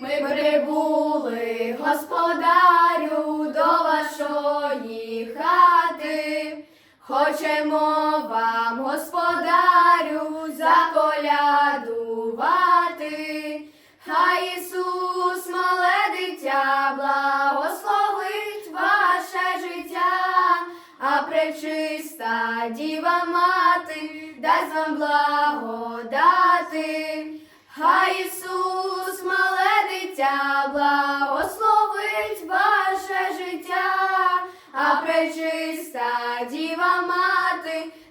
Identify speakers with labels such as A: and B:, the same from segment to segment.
A: Ми прибули, господарю, до вашої хати. Хочемо вам, господарю, заколядувати. Хай Ісус, мале дитя, благословить ваше життя, а пречиста діва мати дасть вам благодати. Хай Ісус,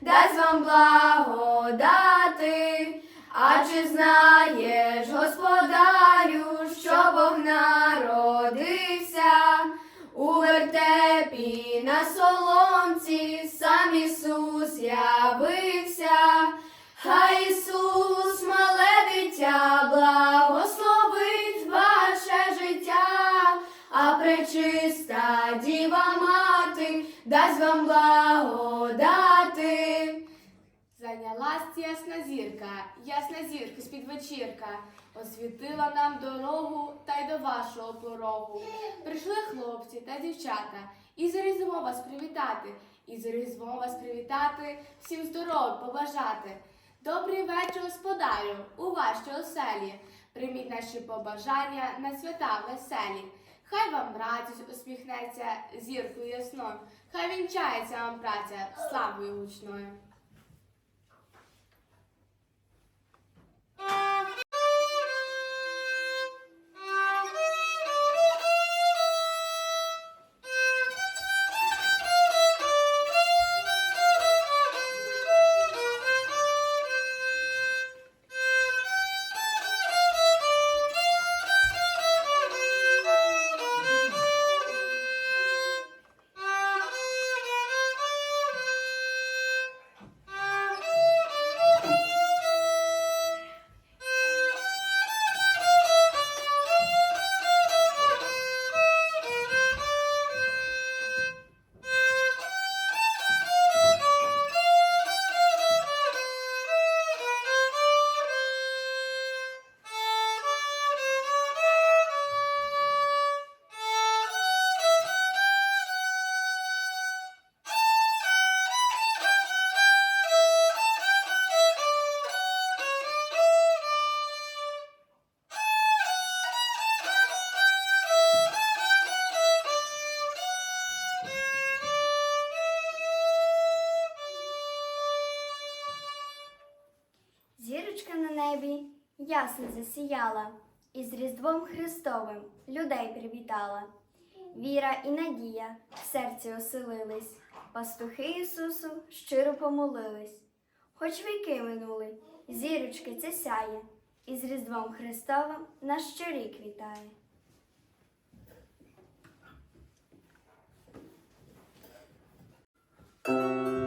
A: дасть вам благодати. А чи знаєш, господарю, що Бог народився у вертепі на соломці,
B: ясна зірка з-під вечірка, освітила нам дорогу та й до вашого порогу. Прийшли хлопці та дівчата, і з Різдвом вас привітати, і з Різдвом вас привітати, всім здоров побажати. Добрий вечір, господарю, у вашій оселі. Прийміть наші побажання на свята веселі. Хай вам радість усміхнеться зіркою ясною, хай вінчається вам праця славою гучною.
C: Thank you. Ясно засіяла, і з Різдвом Христовим людей привітала. Віра і надія в серці оселились, пастухи Ісусу щиро помолились. Хоч віки минули, зірочки ця сяє, і з Різдвом Христовим наш щорік вітає.
A: Мороз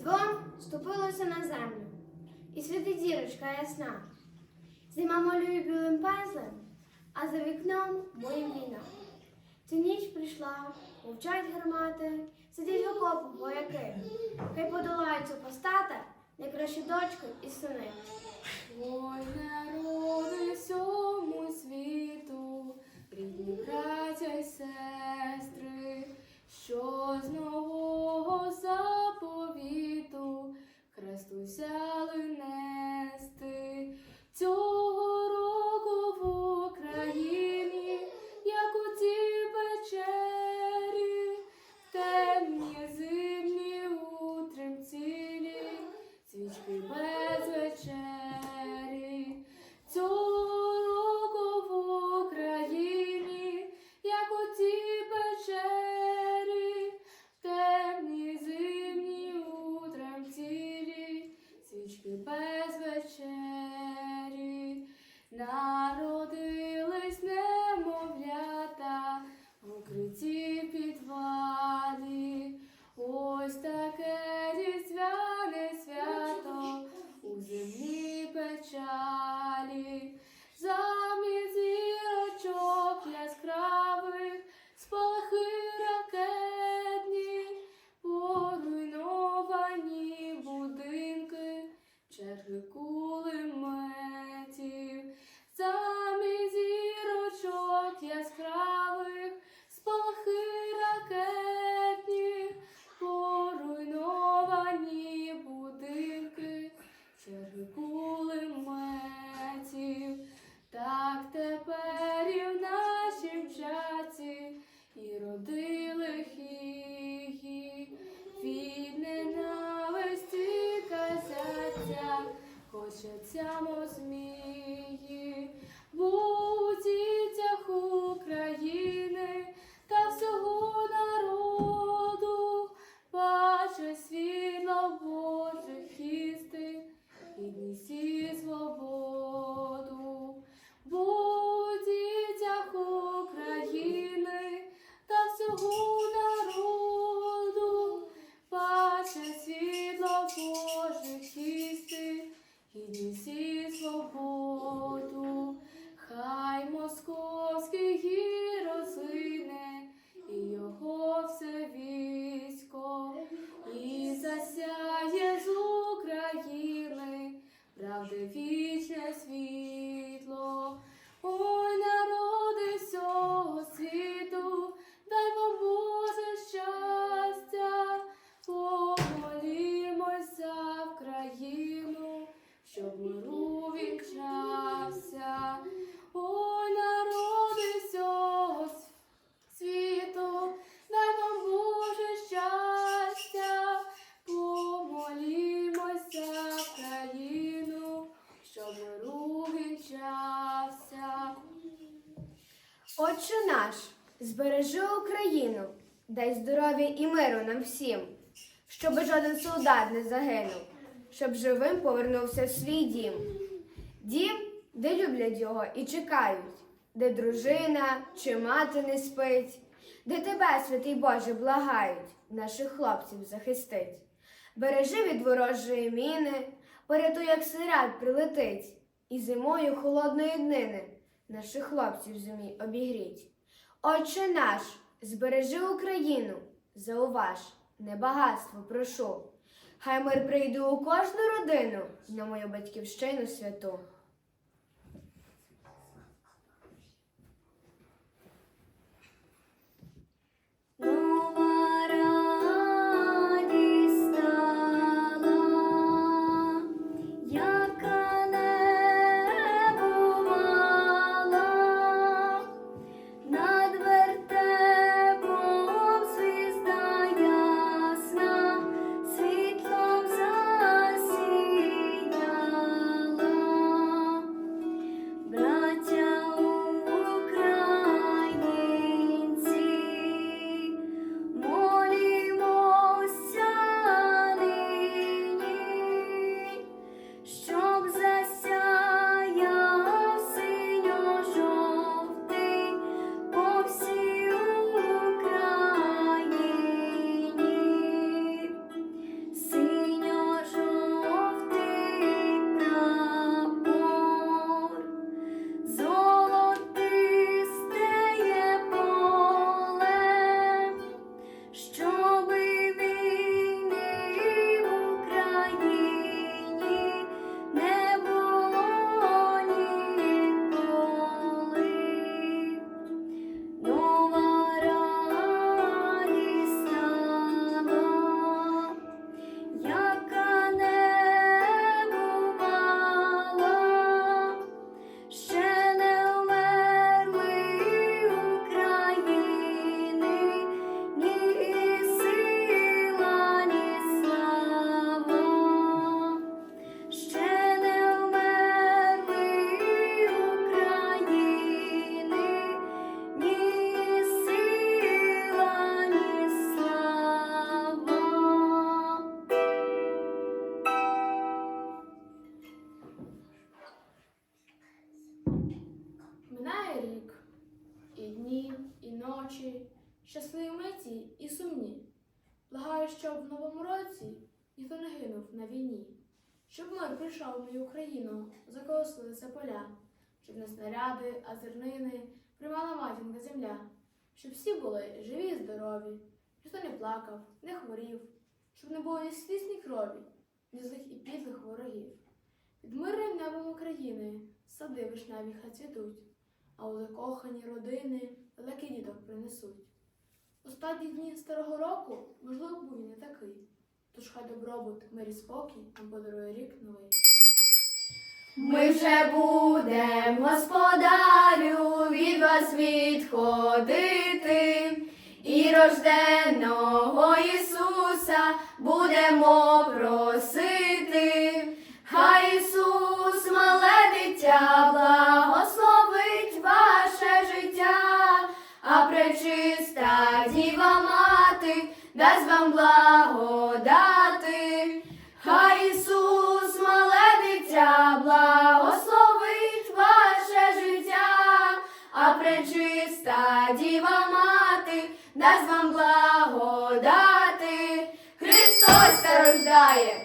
D: різдвом ступилося на землю, і світить дірочка ясна. Зима малює білим пензлем, а за вікном моїм війна. Ця ніч прийшла, мовчать гармати, сидять окопу вояки. Хай подолаються постата, найкращу дочку і сини.
B: Ой, народи всьому світу. зрікшався, о народи всього світу, дай вам Боже щастя, помолімося в країну, щоб руги чався.
D: Отче наш, збережи Україну, дай здоров'я і миру нам всім, щоб жоден солдат не загинув. Щоб живим повернувся в свій дім. Дім, де люблять його і чекають, де дружина чи мати не спить, де тебе, святий Боже, благають, наших хлопців захистить. Бережи від ворожої міни, порятуй, як сират прилетить, і зимою холодної днини наших хлопців зумій обігріть. Отче наш, збережи Україну, зауваж, не багатство прошу. Хай мир прийде у кожну родину на мою батьківщину святу.
B: Миті і сумні. Благаю, щоб в новому році ніхто не гинув на війні, щоб мир прийшов в мою Україну, закослилися поля, щоб не снаряди, а зернини приймала матінка земля, щоб всі були живі і здорові, ніхто не плакав, не хворів, щоб не було ні сліз, ні крові, ні злих і підлих ворогів. Під мирним небом України сади вишневі хай цвітуть, а у закохані родини великий діток принесуть. Останні дні старого року, можливо, був і не такий. Тож хай добробут, мир і спокій нам подарує рік новий.
A: Ми вже будем, господарю, від вас відходити, і рожденого Ісуса будемо просити. Хай Ісус, дасть